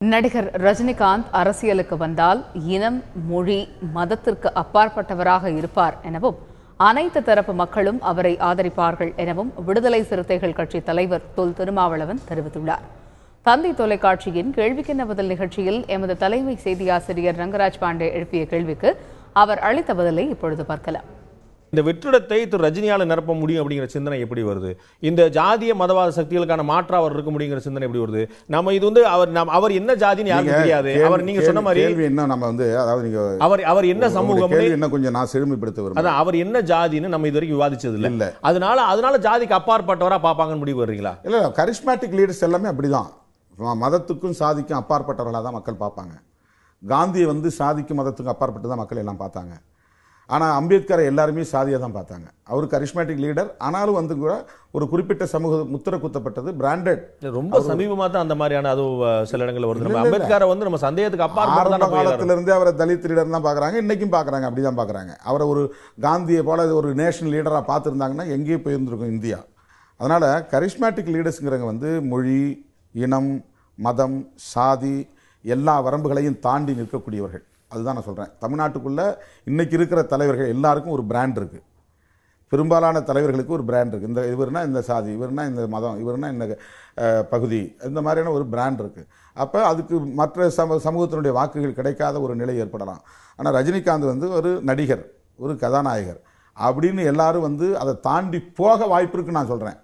நடிகர் ரஜினிகாந்த் அரசியலுக்கு வந்தால் இனம் மொழி மதத்திற்கு அப்பாற்பட்டவராக இருப்பார் எனவும் அனைத்து தரப்பு மக்களும் அவரை ஆதரிப்பார்கள் எனவும் விடுதலை சிறுத்தைகள் கட்சி தலைவர் தொல் திருமாவளவன் தெரிவித்துள்ளார். தந்தை தொலைக்காட்சியின் கேள்விக்கென்ன பதில் நிகழ்ச்சியில் எமது தலைமை செய்தியாசிரியர் ரங்கராஜ் பாண்டே எழுப்பிய கேள்விக்கு அவர் அளித்த பதிலை இப்பொழுது பார்க்கலாம். இந்த வெற்றிடத்தை திரு ரஜினியால நிரப்ப முடியும் அப்படிங்கிற சிந்தனை எப்படி வருது? இந்த ஜாதிய மதவாத சக்திகளுக்கான மாற்றா அவர் இருக்க முடியுங்கிற சிந்தனை எப்படி வருது? நம்ம இது வந்து அவர் அவர் என்ன ஜாதின்னு யாருக்கும் தெரியாது. அவர் நீங்க சொன்ன மாதிரி கேள்வி என்ன? நம்ம வந்து அதாவது நீங்க அவர் அவர் என்ன சமூகம் என்ன கொஞ்சம் நான் செழுமைப்படுத்த விரும்புறேன். அதான் அவர் என்ன ஜாதின்னு நம்ம இது வரைக்கும் விவாதிச்சது இல்ல. இல்ல. அதனால அதனால ஜாதிக்கு அப்பாற்பட்டவரா பாப்பாங்கன்னு முடிவு வர்றீங்களா? இல்ல கரிஸ்மேட்டிக் லீடர்ஸ் எல்லாமே அப்படிதான். மதத்துக்கும் சாதிக்கும் அப்பாற்பட்டவர்களாக தான் மக்கள் பார்ப்பாங்க. காந்தியை வந்து சாதிக்கும் மதத்துக்கும் அப்பாற்பட்டு தான் மக்கள் எல்லாம் பார்த்தாங்க. ஆனால் அம்பேத்கரை எல்லாருமே சாதியாக தான் பார்த்தாங்க. அவர் கரிஸ்மேட்டிக் லீடர் ஆனாலும் வந்து கூட ஒரு குறிப்பிட்ட சமூக முத்திரை குத்தப்பட்டது பிராண்டட் ரொம்ப சமீபமா தான் அந்த மாதிரியான அது சில இடங்கள்ல வருது. நம்ம. அம்பேத்கரை வந்து நம்ம சந்தேகத்துக்கு அப்பாற்பட்டு ஆரம்ப தானே போயிடுறாரு. காலத்துல இருந்தே அவரை தலித் லீடர் தான் பார்க்குறாங்க இன்னைக்கும் பார்க்குறாங்க அப்படி தான் பார்க்குறாங்க. அவரை ஒரு காந்தியை போல ஒரு நேஷனல் லீடராக பார்த்துருந்தாங்கன்னா எங்கேயோ போயிருந்திருக்கும் இந்தியா. அதனால் கரிஸ்மேட்டிக் லீடர்ஸுங்கிறவங்க வந்து மொழி இனம் மதம் சாதி எல்லா வரம்புகளையும் தாண்டி நிற்கக்கூடியவர்கள். அதுதான் நான் சொல்கிறேன் தமிழ்நாட்டுக்குள்ளே இன்றைக்கி இருக்கிற தலைவர்கள் எல்லாருக்கும் ஒரு பிராண்ட் இருக்குது பெரும்பாலான தலைவர்களுக்கு ஒரு பிராண்ட் இருக்குது இந்த இவர்னா இந்த சாதி இவர்னா இந்த மதம் இவர்னா இந்த பகுதி இந்த மாதிரியான ஒரு பிராண்ட் இருக்குது அப்போ அதுக்கு மற்ற சம சமூகத்தினுடைய வாக்குகள் கிடைக்காத ஒரு நிலை ஏற்படலாம். ஆனால் ரஜினிகாந்த் வந்து ஒரு நடிகர் ஒரு கதாநாயகர். அப்படின்னு எல்லாரும் வந்து அதை தாண்டி போக வாய்ப்பு இருக்குன்னு நான் சொல்கிறேன்